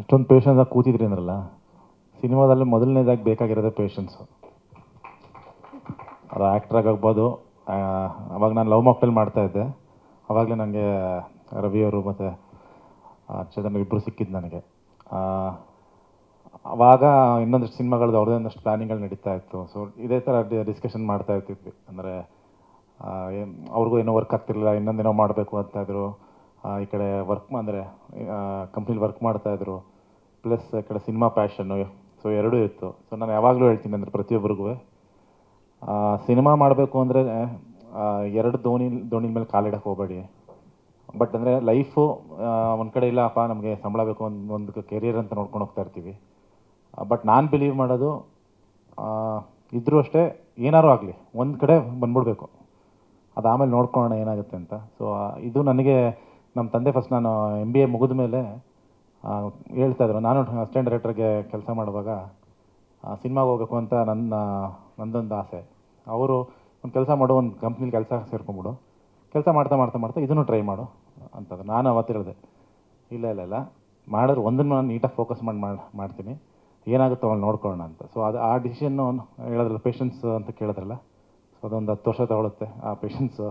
ಇಷ್ಟೊಂದು ಪೇಷನ್ಸಾಗಿ ಕೂತಿದ್ರಿ ಅಂದ್ರಲ್ಲ, ಸಿನಿಮಾದಲ್ಲಿ ಮೊದಲನೇದಾಗಿ ಬೇಕಾಗಿರೋದೇ ಪೇಷನ್ಸು ಅದು ಆ್ಯಕ್ಟ್ರ್ ಆಗ್ಬೋದು ಅವಾಗ ನಾನು ಲವ್ ಮಾಕ್ಟೆಲ್ ಮಾಡ್ತಾಯಿದ್ದೆ ಆವಾಗಲೇ ನನಗೆ ರವಿಯವರು ಮತ್ತು ಚೇತನ್ ಇಬ್ಬರು ಸಿಕ್ಕಿದ್ದು ನನಗೆ. ಅವಾಗ ಇನ್ನೊಂದಷ್ಟು ಸಿನಿಮಾಗಳದ್ದು ಅವ್ರದ್ದೇ ಒಂದಷ್ಟು ಪ್ಲ್ಯಾನಿಂಗ್ಗಳು ನಡೀತಾ ಇತ್ತು. ಸೊ ಇದೇ ಥರ ಡಿಸ್ಕಷನ್ ಮಾಡ್ತಾ ಇರ್ತಿದ್ವಿ. ಅಂದರೆ ಏನು, ಅವ್ರಿಗೂ ಏನೋ ವರ್ಕ್ ಆಗ್ತಿರಲಿಲ್ಲ ಇನ್ನೊಂದೇನೋ ಮಾಡಬೇಕು ಅಂತ ಇದ್ರು. ಈ ಕಡೆ ವರ್ಕ್ ಅಂದರೆ ಕಂಪ್ನಿಲಿ ವರ್ಕ್ ಮಾಡ್ತಾಯಿದ್ರು ಪ್ಲಸ್ ಈ ಕಡೆ ಸಿನಿಮಾ ಪ್ಯಾಷನ್ನು ಸೊ ಎರಡೂ ಇತ್ತು. ಸೊ ನಾನು ಯಾವಾಗಲೂ ಹೇಳ್ತೀನಿ ಅಂದರೆ ಪ್ರತಿಯೊಬ್ಬರಿಗೂ ಸಿನಿಮಾ ಮಾಡಬೇಕು ಅಂದರೆ ಎರಡು ದೋಣಿ ದೋಣಿ ಮೇಲೆ ಕಾಲಿಡಕ್ಕೆ ಹೋಗಬೇಡಿ. ಬಟ್ ಅಂದರೆ ಲೈಫು ಒಂದು ಕಡೆ ಇಲ್ಲಪ್ಪ ನಮಗೆ ಸಂಬಳ ಬೇಕು ಒಂದು ಒಂದು ಕೆರಿಯರ್ ಅಂತ ನೋಡ್ಕೊಂಡು ಹೋಗ್ತಾ ಇರ್ತೀವಿ. ಬಟ್ ನಾನು ಬಿಲೀವ್ ಮಾಡೋದು ಇದ್ದರೂ ಅಷ್ಟೇ ಏನಾರು ಆಗಲಿ, ಒಂದು ಕಡೆ ಬಂದ್ಬಿಡ್ಬೇಕು. ಅದು ಆಮೇಲೆ ನೋಡ್ಕೊಳ್ಳೋಣ ಏನಾಗುತ್ತೆ ಅಂತ. ಸೊ ಇದು ನನಗೆ ನಮ್ಮ ತಂದೆ ಫಸ್ಟ್ ನಾನು ಎಂ ಬಿ ಎ ಮುಗಿದ ಮೇಲೆ ಹೇಳ್ತಾಯಿದ್ರು ನಾನು ಅಸಿಸ್ಟೆಂಟ್ ಡೈರೆಕ್ಟರ್ಗೆ ಕೆಲಸ ಮಾಡುವಾಗ ಸಿನಿಮಾಗೆ ಹೋಗಬೇಕು ಅಂತ ನನ್ನ, ನಂದೊಂದು ಆಸೆ. ಅವರು ಒಂದು ಕೆಲಸ ಮಾಡು ಒಂದು ಕಂಪ್ನಿಲಿ ಕೆಲಸ ಸೇರ್ಕೊಂಬಿಡು ಕೆಲಸ ಮಾಡ್ತಾ ಮಾಡ್ತಾ ಮಾಡ್ತಾ ಇದನ್ನು ಟ್ರೈ ಮಾಡು ಅಂತಂದ್ರೆ. ನಾನು ಅವತ್ತು ಹೇಳಿದೆ, ಇಲ್ಲ ಇಲ್ಲ ಇಲ್ಲ. ಮಾಡಿದ್ರೆ ಒಂದನ್ನು ನಾನು ನೀಟಾಗಿ ಫೋಕಸ್ ಮಾಡಿ ಮಾಡಿ, ಮಾಡ್ತೀನಿ. ಏನಾಗುತ್ತೋ ಅಲ್ಲಿ ನೋಡ್ಕೊಳ್ಳೋಣ ಅಂತ. ಸೊ ಅದು ಆ ಡಿಸಿಷನ್ನು ಹೇಳಿದ್ರಲ್ಲ ಪೇಷನ್ಸ್ ಅಂತ ಕೇಳಿದ್ರಲ್ಲ. ಸೊ ಅದೊಂದು ಹತ್ತು ವರ್ಷ ತಗೊಳುತ್ತೆ ಆ ಪೇಷನ್ಸು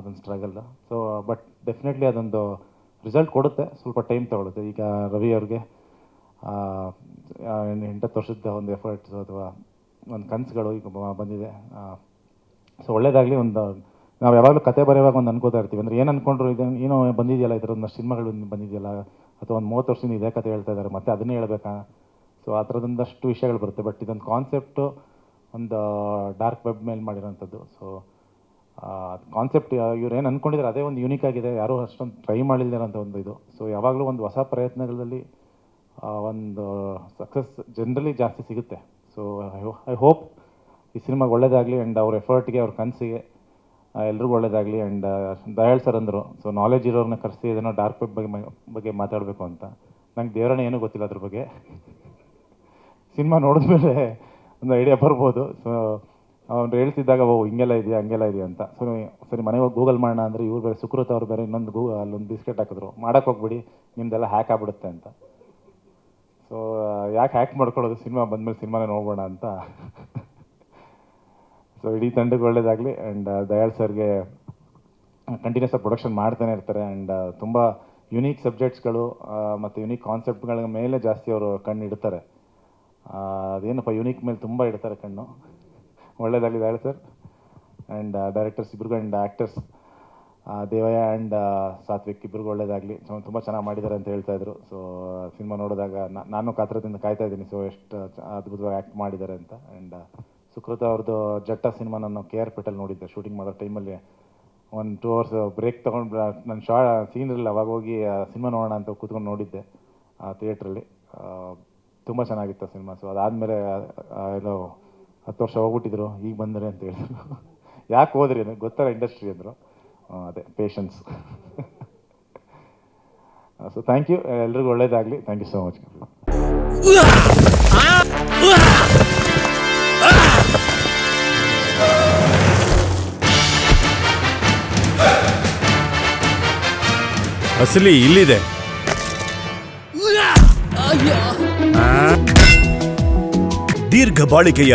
ಅದೊಂದು ಸ್ಟ್ರಗಲ್ ಸೊ ಬಟ್ ಡೆಫಿನೆಟ್ಲಿ ಅದೊಂದು ರಿಸಲ್ಟ್ ಕೊಡುತ್ತೆ. ಸ್ವಲ್ಪ ಟೈಮ್ ತಗೊಳುತ್ತೆ. ಈಗ ರವಿ ಅವ್ರಿಗೆ ಎಂಟತ್ತು ವರ್ಷದ ಒಂದು ಎಫರ್ಟ್ಸ್ ಅಥವಾ ಒಂದು ಕನಸುಗಳು ಈಗ ಬಂದಿದೆ. ಸೊ ಒಳ್ಳೇದಾಗಲಿ ಒಂದು, ನಾವು ಯಾವಾಗಲೂ ಕತೆ ಬರೆಯುವಾಗ ಒಂದು ಅನ್ಕೋತಾ ಇರ್ತೀವಿ. ಅಂದರೆ ಏನು ಅಂದ್ಕೊಂಡ್ರು ಇದು, ಏನೋ ಬಂದಿದೆಯಲ್ಲ ಈ ಥರ ಒಂದಷ್ಟು ಸಿನಿಮಾಗಳು ಬಂದಿದೆಯಲ್ಲ, ಅಥವಾ ಒಂದು ಮೂವತ್ತು ವರ್ಷದಿಂದ ಇದೇ ಕತೆ ಹೇಳ್ತಾ ಇದ್ದಾರೆ ಮತ್ತೆ ಅದನ್ನೇ ಹೇಳ್ಬೇಕಾ? ಸೊ ಆ ಥರದೊಂದಷ್ಟು ವಿಷಯಗಳು ಬರುತ್ತೆ. ಬಟ್ ಇದೊಂದು ಕಾನ್ಸೆಪ್ಟು ಒಂದು ಡಾರ್ಕ್ ವೆಬ್ ಮೇಲೆ ಮಾಡಿರೋಂಥದ್ದು. ಸೊ ಕಾನ್ಸೆಪ್ಟ್ ಇವ್ರು ಏನು ಅಂದ್ಕೊಂಡಿದ್ದಾರೆ ಅದೇ ಒಂದು ಯೂನಿಕ್ ಆಗಿದೆ. ಯಾರೂ ಅಷ್ಟೊಂದು ಟ್ರೈ ಅಂತ ಒಂದು ಇದು. ಸೊ ಯಾವಾಗಲೂ ಒಂದು ಹೊಸ ಪ್ರಯತ್ನಗಳಲ್ಲಿ ಒಂದು ಸಕ್ಸಸ್ ಜನರಲಿ ಜಾಸ್ತಿ ಸಿಗುತ್ತೆ. ಸೊ ಐ ಹೋಪ್ ಈ ಸಿನಿಮಾಗೆ ಒಳ್ಳೇದಾಗಲಿ ಆ್ಯಂಡ್ ಅವ್ರ ಎಫರ್ಟ್ಗೆ ಅವ್ರ ಕನಸಿಗೆ ಎಲ್ರಿಗೂ ಒಳ್ಳೇದಾಗಲಿ ಆ್ಯಂಡ್ ದಯಾಳ್ ಸರ್ ಅಂದರು. ಸೊ ನಾಲೆಜ್ ಇರೋರನ್ನ ಕರೆಸಿ ಇದನ್ನು ಡಾರ್ಕ್ ವೆಬ್ ಬಗ್ಗೆ ಬಗ್ಗೆ ಮಾತಾಡಬೇಕು ಅಂತ. ನಂಗೆ ದೇವರನ್ನ ಏನೂ ಗೊತ್ತಿಲ್ಲ ಅದ್ರ ಬಗ್ಗೆ. ಸಿನಿಮಾ ನೋಡಿದ್ಮೇಲೆ ಒಂದು ಐಡಿಯಾ ಬರ್ಬೋದು. ಸೊ ಅವ್ನು ಹೇಳ್ತಿದ್ದಾಗ ಓ ಹಿಂಗೆಲ್ಲ ಇದೆಯಾ, ಹಂಗೆಲ್ಲ ಇದೆಯಾ ಅಂತ. ಸೊ ಸರಿ, ಮನೆಗೆ ಹೋಗಿ ಗೂಗಲ್ ಮಾಡೋಣ ಅಂದರೆ ಇವ್ರು ಬೇರೆ, ಸುಕೃತ್ ಅವ್ರು ಬೇರೆ ಇನ್ನೊಂದು ಗೂ ಅಲ್ಲೊಂದು ಬಿಸ್ಕೆಟ್ ಹಾಕಿದ್ರು. ಮಾಡೋಕ್ಕೆ ಹೋಗ್ಬಿಡಿ, ನಿಮ್ದೆಲ್ಲ ಹ್ಯಾಕ್ ಆಗ್ಬಿಡುತ್ತೆ ಅಂತ. ಸೊ ಯಾಕೆ ಹ್ಯಾಕ್ ಮಾಡ್ಕೊಳ್ಳೋದು? ಸಿನಿಮಾ ಬಂದಮೇಲೆ ಸಿನಿಮಾನೇ ನೋಡೋಣ ಅಂತ. ಸೊ ಇಡೀ ತಂಡಕ್ಕೆ ಒಳ್ಳೇದಾಗಲಿ. ಆ್ಯಂಡ್ ದಯಾಳ್ ಸರ್ಗೆ ಕಂಟಿನ್ಯೂಸ್ ಆಗಿ ಪ್ರೊಡಕ್ಷನ್ ಮಾಡ್ತಾನೆ ಇರ್ತಾರೆ. ಆ್ಯಂಡ್ ತುಂಬ ಯುನೀಕ್ ಸಬ್ಜೆಕ್ಟ್ಸ್ಗಳು ಮತ್ತು ಯುನೀಕ್ ಕಾನ್ಸೆಪ್ಟ್ಗಳ ಮೇಲೆ ಜಾಸ್ತಿ ಅವರು ಕಣ್ಣು ಇಡ್ತಾರೆ. ಅದೇನಪ್ಪ ಯುನೀಕ್ ಮೇಲೆ ತುಂಬ ಇಡ್ತಾರೆ ಕಣ್ಣು. ಒಳ್ಳೇದಾಗಲಿ ಹೇಳಿ ಸರ್ ಆ್ಯಂಡ್ ಡೈರೆಕ್ಟರ್ಸ್ ಇಬ್ರಿಗೂ and actors Devaiah and Sathvik ಇಬ್ರಿಗೂ ಒಳ್ಳೇದಾಗಲಿ. ತುಂಬ ಚೆನ್ನಾಗಿ ಮಾಡಿದ್ದಾರೆ ಅಂತ ಹೇಳ್ತಾ ಇದ್ರು. ಸೊ ಸಿನಿಮಾ ನೋಡಿದಾಗ ನಾನು ಕಾತ್ರದಿಂದ ಕಾಯ್ತಾ ಇದ್ದೀನಿ. ಸೊ ಎಷ್ಟು ಅದ್ಭುತವಾಗಿ ಆ್ಯಕ್ಟ್ ಮಾಡಿದ್ದಾರೆ ಅಂತ. ಆ್ಯಂಡ್ ಸುಕೃತ ಅವ್ರದ್ದು ಜಟ್ಟ ಸಿನಿಮಾ ನಾನು ಕೆ ಆರ್ ಪೇಟಲ್ಲಿ ನೋಡಿದ್ದೆ. ಶೂಟಿಂಗ್ ಮಾಡೋ ಟೈಮಲ್ಲಿ ಒಂದು ಟೂ ಅವರ್ಸ್ ಬ್ರೇಕ್ ತೊಗೊಂಡು ನಾನು ಶಾ ಸೀನ್ ಇರಲಿಲ್ಲ. ಅವಾಗ ಹೋಗಿ ಸಿನಿಮಾ ನೋಡೋಣ ಅಂತ ಕೂತ್ಕೊಂಡು ನೋಡಿದ್ದೆ, ಆ ಥಿಯೇಟ್ರಲ್ಲಿ ತುಂಬ ಚೆನ್ನಾಗಿತ್ತು ಸಿನಿಮಾ. ಸೊ ಅದಾದಮೇಲೆ ಎಲ್ಲೋ ಹತ್ತು ವರ್ಷ ಹೋಗ್ಬಿಟ್ಟಿದ್ರು ಈಗ ಬಂದರೆ ಅಂತ ಹೇಳಿದ್ರು. ಯಾಕೆ ಹೋದ್ರಿ ಅಂದ್ರೆ ಗೊತ್ತಲ್ಲ ಇಂಡಸ್ಟ್ರಿ ಅಂದರು. ಅದೇ ಪೇಷನ್ಸ್ ಸೊ ಥ್ಯಾಂಕ್ ಯು ಎಲ್ರಿಗೂ ಒಳ್ಳೇದಾಗಲಿ. ಥ್ಯಾಂಕ್ ಯು ಸೋ ಮಚ್ ಅಸಲಿ ಇಲ್ಲಿದೆ. ದೀರ್ಘ ಬಾಳಿಕೆಯ